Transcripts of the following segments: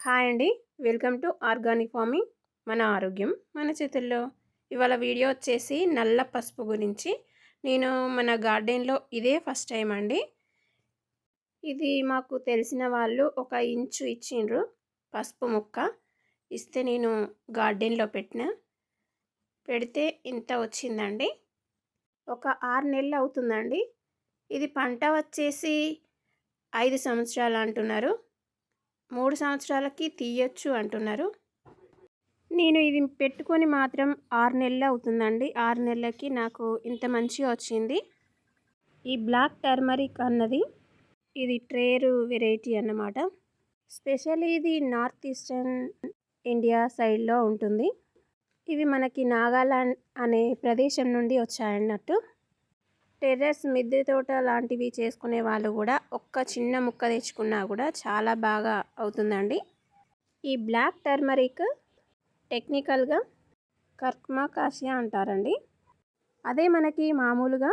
Hi అండి. Welcome to organic farming. మన ఆరోగ్యం మన చేతుల్లో. ఇవాళ వీడియో వచ్చేసి నల్ల పసుపు గురించి. నేను మన గార్డెన్లో ఇదే ఫస్ట్ టైం అండి. ఇది మాకు తెలిసిన వాళ్ళు ఒక ఇంచు ఇచ్చిండ్రు పసుపు ముక్క. ఇస్తే నేను గార్డెన్లో పెట్టిన. పెడితే ఇంత వచ్చిందండి. ఒక ఆరు నెలలు అవుతుందండి. ఇది పంట వచ్చేసి ఐదు సంవత్సరాలు అంటున్నారు. మూడు సంవత్సరాలకి తీయొచ్చు అంటున్నారు. నేను ఇది పెట్టుకొని మాత్రం ఆరు నెలలు అవుతుందండి. ఆరు నెలలకి నాకు ఇంత మంచిగా వచ్చింది. ఈ బ్లాక్ టర్మరిక్ అన్నది ఇది ట్రేరు వెరైటీ అన్నమాట. స్పెషల్లీ ఇది నార్త్ ఈస్టర్న్ ఇండియా సైడ్లో ఉంటుంది. ఇవి మనకి నాగాలాండ్ అనే ప్రదేశం నుండి వచ్చాయన్నట్టు. టెర్రస్ మిద్దె తోట లాంటివి చేసుకునే వాళ్ళు కూడా ఒక్క చిన్న ముక్క తెచ్చుకున్నా కూడా చాలా బాగా అవుతుందండి. ఈ బ్లాక్ టర్మరిక్ టెక్నికల్గా కర్క్మా కాషియా అంటారండి. అదే మనకి మామూలుగా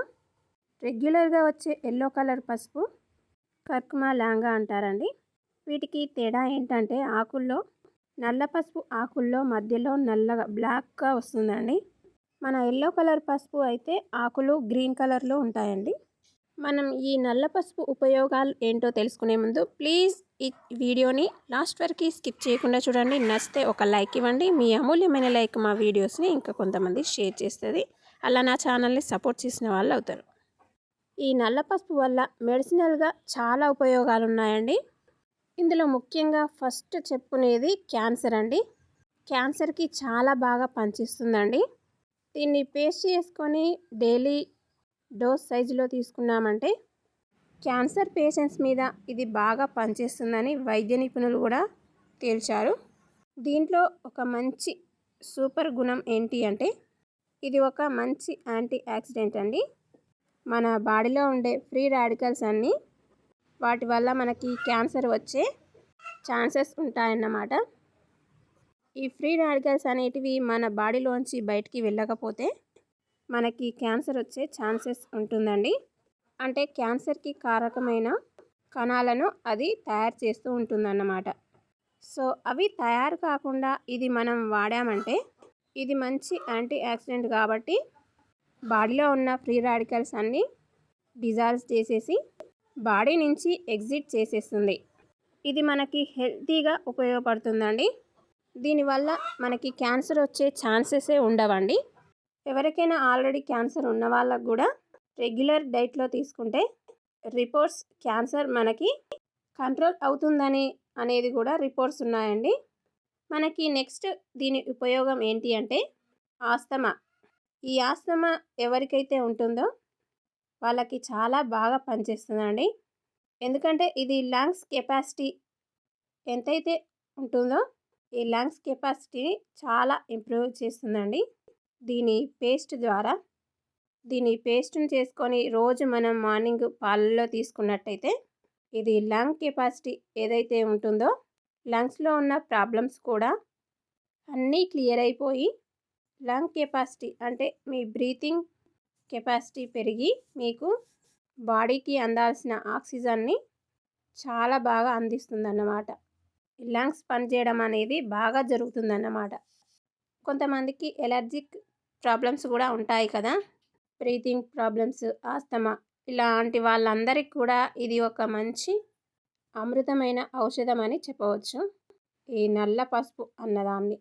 రెగ్యులర్గా వచ్చే ఎల్లో కలర్ పసుపు కర్క్మా లాంగా అంటారండి. వీటికి తేడా ఏంటంటే ఆకుల్లో నల్ల పసుపు ఆకుల్లో మధ్యలో నల్లగా బ్లాక్గా వస్తుందండి. మన ఎల్లో కలర్ పసుపు అయితే ఆకులు గ్రీన్ కలర్లో ఉంటాయండి. మనం ఈ నల్ల పసుపు ఉపయోగాలు ఏంటో తెలుసుకునే ముందు ప్లీజ్ ఈ వీడియోని లాస్ట్ వరకు స్కిప్ చేయకుండా చూడండి. నచ్చితే ఒక లైక్ ఇవ్వండి. మీ అమూల్యమైన లైక్ మా వీడియోస్ని ఇంకా కొంతమంది షేర్ చేస్తుంది. అలా నా ఛానల్ని సపోర్ట్ చేసిన వాళ్ళు అవుతారు. ఈ నల్ల పసుపు వల్ల మెడిసినల్గా చాలా ఉపయోగాలు ఉన్నాయండి. ఇందులో ముఖ్యంగా ఫస్ట్ చెప్పుకునేది క్యాన్సర్ అండి. క్యాన్సర్కి చాలా బాగా పనిచేస్తుందండి. దీన్ని పేస్ట్ చేసుకొని డైలీ డోస్ సైజులో తీసుకున్నామంటే క్యాన్సర్ పేషెంట్స్ మీద ఇది బాగా పనిచేస్తుందని వైద్య నిపుణులు కూడా తేల్చారు. దీంట్లో ఒక మంచి సూపర్ గుణం ఏంటి అంటే ఇది ఒక మంచి యాంటీ యాక్సిడెంట్ అండి. మన బాడీలో ఉండే ఫ్రీ రాడికల్స్ అన్నీ వాటి వల్ల మనకి క్యాన్సర్ వచ్చే ఛాన్సెస్ ఉంటాయన్నమాట. ఈ ఫ్రీ రాడికల్స్ అనేటివి మన బాడీలోంచి బయటికి వెళ్ళకపోతే మనకి క్యాన్సర్ వచ్చే ఛాన్సెస్ ఉంటుందండి. అంటే క్యాన్సర్కి కారకమైన కణాలను అది తయారు చేస్తూ ఉంటుందన్నమాట. సో అవి తయారు కాకుండా ఇది మనం వాడామంటే ఇది మంచి యాంటీ యాక్సిడెంట్ కాబట్టి బాడీలో ఉన్న ఫ్రీ రాడికల్స్ అన్నీ డిజాల్వ్ చేసేసి బాడీ నుంచి ఎగ్జిట్ చేసేస్తుంది. ఇది మనకి హెల్తీగా ఉపయోగపడుతుందండి. దీనివల్ల మనకి క్యాన్సర్ వచ్చే ఛాన్సెసే ఉండవండి. ఎవరికైనా ఆల్రెడీ క్యాన్సర్ ఉన్న వాళ్ళకు కూడా రెగ్యులర్ డైట్లో తీసుకుంటే రిపోర్ట్స్ క్యాన్సర్ మనకి కంట్రోల్ అవుతుందని అనేది కూడా రిపోర్ట్స్ ఉన్నాయండి. మనకి నెక్స్ట్ దీని ఉపయోగం ఏంటి అంటే ఆస్తమా. ఈ ఆస్తమా ఎవరికైతే ఉంటుందో వాళ్ళకి చాలా బాగా పనిచేస్తుందండి. ఎందుకంటే ఇది లంగ్స్ కెపాసిటీ ఎంతైతే ఉంటుందో ఈ లంగ్స్ కెపాసిటీని చాలా ఇంప్రూవ్ చేస్తుందండి. దీని పేస్ట్ ద్వారా. దీని పేస్ట్ని చేసుకొని రోజు మనం మార్నింగ్ పాలల్లో తీసుకున్నట్టయితే ఇది లంగ్ కెపాసిటీ ఏదైతే ఉంటుందో లంగ్స్లో ఉన్న ప్రాబ్లమ్స్ కూడా అన్నీ క్లియర్ అయిపోయి లంగ్ కెపాసిటీ అంటే మీ బ్రీతింగ్ కెపాసిటీ పెరిగి మీకు బాడీకి అందాల్సిన ఆక్సిజన్ని చాలా బాగా అందిస్తుందన్నమాట. లంగ్స్ పనిచేయడం అనేది బాగా జరుగుతుందన్నమాట. కొంతమందికి ఎలర్జిక్ ప్రాబ్లమ్స్ కూడా ఉంటాయి కదా. బ్రీతింగ్ ప్రాబ్లమ్స్ ఆస్తమా ఇలాంటి వాళ్ళందరికీ కూడా ఇది ఒక మంచి అమృతమైన ఔషధం అని చెప్పవచ్చు. ఈ నల్ల పసుపు అన్నదాన్ని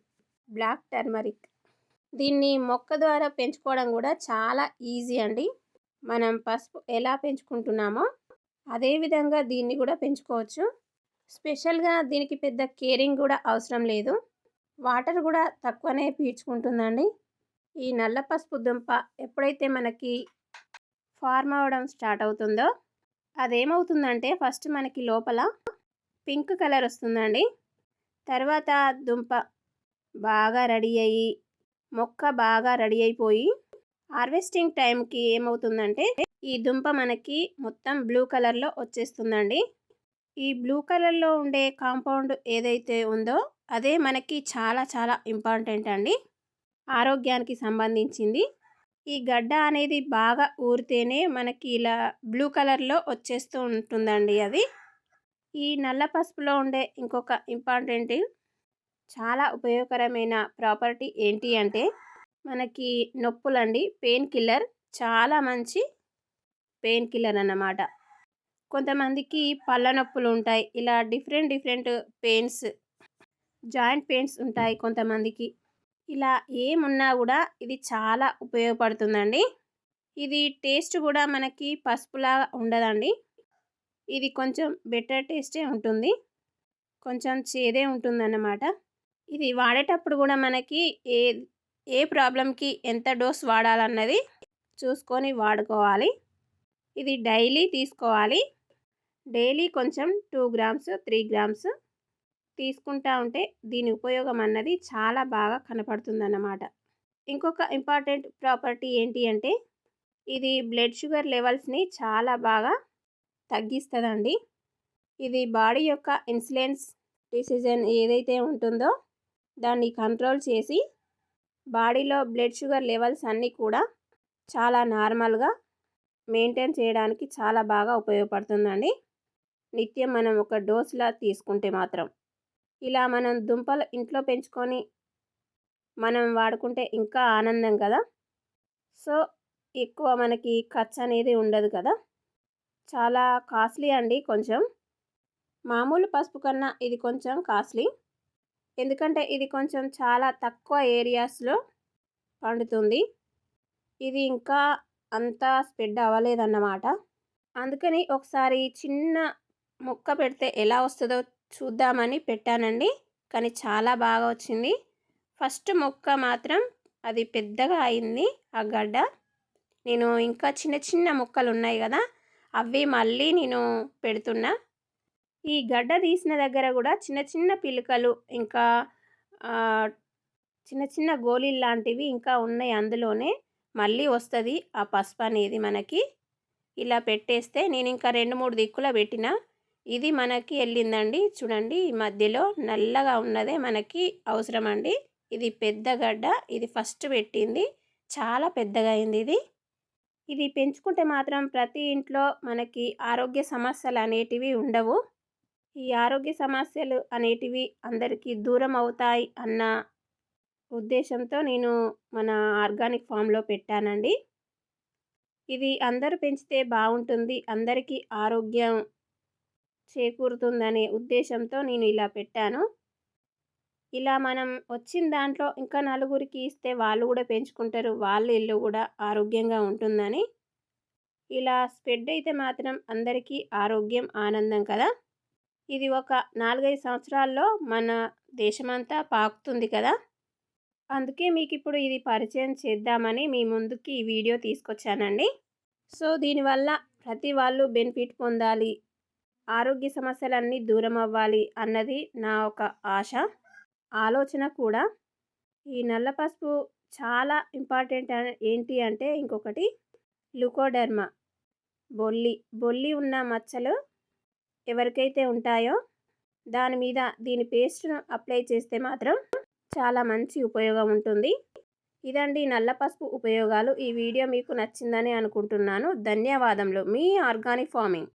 బ్లాక్ టర్మరిక్. దీన్ని మొక్క ద్వారా పెంచుకోవడం కూడా చాలా ఈజీ అండి. మనం పసుపు ఎలా పెంచుకుంటున్నామో అదేవిధంగా దీన్ని కూడా పెంచుకోవచ్చు. స్పెషల్గా దీనికి పెద్ద కేరింగ్ కూడా అవసరం లేదు. వాటర్ కూడా తక్కువనే పీల్చుకుంటుందండి. ఈ నల్ల పసుపు దుంప ఎప్పుడైతే మనకి ఫార్మ్ అవ్వడం స్టార్ట్ అవుతుందో అదేమవుతుందంటే ఫస్ట్ మనకి లోపల పింక్ కలర్ వస్తుందండి. తర్వాత దుంప బాగా రెడీ అయ్యి మొక్క బాగా రెడీ అయిపోయి హార్వెస్టింగ్ టైంకి ఏమవుతుందంటే ఈ దుంప మనకి మొత్తం బ్లూ కలర్లో వచ్చేస్తుందండి. ఈ బ్లూ కలర్లో ఉండే కాంపౌండ్ ఏదైతే ఉందో అదే మనకి చాలా చాలా ఇంపార్టెంట్ అండి. ఆరోగ్యానికి సంబంధించింది. ఈ గడ్డ అనేది బాగా ఊరితేనే మనకి ఇలా బ్లూ కలర్లో వచ్చేస్తూ ఉంటుందండి అది. ఈ నల్ల పసుపులో ఉండే ఇంకొక ఇంపార్టెంట్ చాలా ఉపయోగకరమైన ప్రాపర్టీ ఏంటి అంటే మనకి నొప్పులండి. పెయిన్ కిల్లర్ చాలా మంచి పెయిన్ కిల్లర్ అన్నమాట. కొంతమందికి పళ్ళ నొప్పులు ఉంటాయి ఇలా different different pains joint pains ఉంటాయి కొంతమందికి. ఇలా ఏమున్నా కూడా ఇది చాలా ఉపయోగపడుతుందండి. ఇది టేస్ట్ కూడా మనకి పసుపులా ఉండదండి. ఇది కొంచెం బెటర్ టేస్టే ఉంటుంది. కొంచెం చేదే ఉంటుందన్నమాట. ఇది వాడేటప్పుడు కూడా మనకి ఏ ఏ ప్రాబ్లంకి ఎంత డోస్ వాడాలన్నది చూసుకొని వాడుకోవాలి. ఇది డైలీ తీసుకోవాలి. డైలీ కొంచెం టూ గ్రామ్స్ త్రీ గ్రామ్స్ తీసుకుంటా ఉంటే దీని ఉపయోగం అన్నది చాలా బాగా కనపడుతుందన్నమాట. ఇంకొక ఇంపార్టెంట్ ప్రాపర్టీ ఏంటి అంటే ఇది బ్లడ్ షుగర్ లెవెల్స్ని చాలా బాగా తగ్గిస్తుందండి. ఇది బాడీ యొక్క ఇన్సులిన్స్ డిసిజన్ ఏదైతే ఉంటుందో దాన్ని కంట్రోల్ చేసి బాడీలో బ్లడ్ షుగర్ లెవెల్స్ అన్నీ కూడా చాలా నార్మల్గా మెయింటైన్ చేయడానికి చాలా బాగా ఉపయోగపడుతుందండి. నిత్యం మనం ఒక డోస్లా తీసుకుంటే మాత్రం. ఇలా మనం దుంపలు ఇంట్లో పెంచుకొని మనం వాడుకుంటే ఇంకా ఆనందం కదా. సో ఎక్కువ మనకి ఖర్చు అనేది ఉండదు కదా. చాలా కాస్ట్లీ అండి కొంచెం. మామూలు పసుపు కన్నా ఇది కొంచెం కాస్ట్లీ. ఎందుకంటే ఇది కొంచెం చాలా తక్కువ ఏరియాస్లో పండుతుంది. ఇది ఇంకా అంతా స్ప్రెడ్ అవ్వలేదన్నమాట. అందుకని ఒకసారి చిన్న మొక్క పెడితే ఎలా వస్తుందో చూద్దామని పెట్టానండి. కానీ చాలా బాగా వచ్చింది. ఫస్ట్ మొక్క మాత్రం అది పెద్దగా అయింది ఆ గడ్డ. నేను ఇంకా చిన్న చిన్న మొక్కలు ఉన్నాయి కదా అవి మళ్ళీ నేను పెడుతున్నా. ఈ గడ్డ తీసిన దగ్గర కూడా చిన్న చిన్న పిలకలు ఇంకా చిన్న చిన్న గోళీలు లాంటివి ఇంకా ఉన్నాయి అందులోనే. మళ్ళీ వస్తుంది ఆ పసుపు అనేది మనకి. ఇలా పెట్టేస్తే నేను ఇంకా రెండు మూడు దిక్కుల పెట్టిన ఇది మనకి వెళ్ళిందండి. చూడండి ఈ మధ్యలో నల్లగా ఉన్నదే మనకి అవసరం అండి ఇది పెద్ద గడ్డ ఇది ఫస్ట్ పెట్టింది. చాలా పెద్దగా అయింది ఇది. ఇది పెంచుకుంటే మాత్రం ప్రతి ఇంట్లో మనకి ఆరోగ్య సమస్యలు అనేటివి ఉండవు. ఈ ఆరోగ్య సమస్యలు అనేటివి అందరికీ దూరం అవుతాయి అన్న ఉద్దేశంతో నేను మన ఆర్గానిక్ ఫామ్లో పెట్టానండి. ఇది అందరూ పెంచితే బాగుంటుంది అందరికీ ఆరోగ్యం చేకూరుతుందనే ఉద్దేశంతో నేను ఇలా పెట్టాను. ఇలా మనం వచ్చిన దాంట్లో ఇంకా నలుగురికి ఇస్తే వాళ్ళు కూడా పెంచుకుంటారు వాళ్ళ ఇల్లు కూడా ఆరోగ్యంగా ఉంటుందని. ఇలా స్ప్రెడ్ అయితే మాత్రం అందరికీ ఆరోగ్యం ఆనందం కదా. ఇది ఒక నాలుగైదు సంవత్సరాల్లో మన దేశమంతా పాకుతుంది కదా. అందుకే మీకు ఇప్పుడు ఇది పరిచయం చేద్దామని మీ ముందుకి ఈ వీడియో తీసుకొచ్చానండి. సో దీనివల్ల ప్రతి వాళ్ళు బెనిఫిట్ పొందాలి ఆరోగ్య సమస్యలన్నీ దూరం అవ్వాలి అన్నది నా ఒక ఆశ. ఆలోచన కూడా. ఈ నల్ల పసుపు చాలా ఇంపార్టెంట్ ఏంటి అంటే ఇంకొకటి లుకోడర్మా. బొల్లి బొల్లి ఉన్న మచ్చలు ఎవరికైతే ఉంటాయో దాని మీద దీని పేస్ట్ను అప్లై చేస్తే మాత్రం చాలా మంచి ఉపయోగం ఉంటుంది. ఇదండి నల్ల పసుపు ఉపయోగాలు. ఈ వీడియో మీకు నచ్చిందని అనుకుంటున్నాను. ధన్యవాదములు. మీ ఆర్గానిక్ ఫార్మింగ్.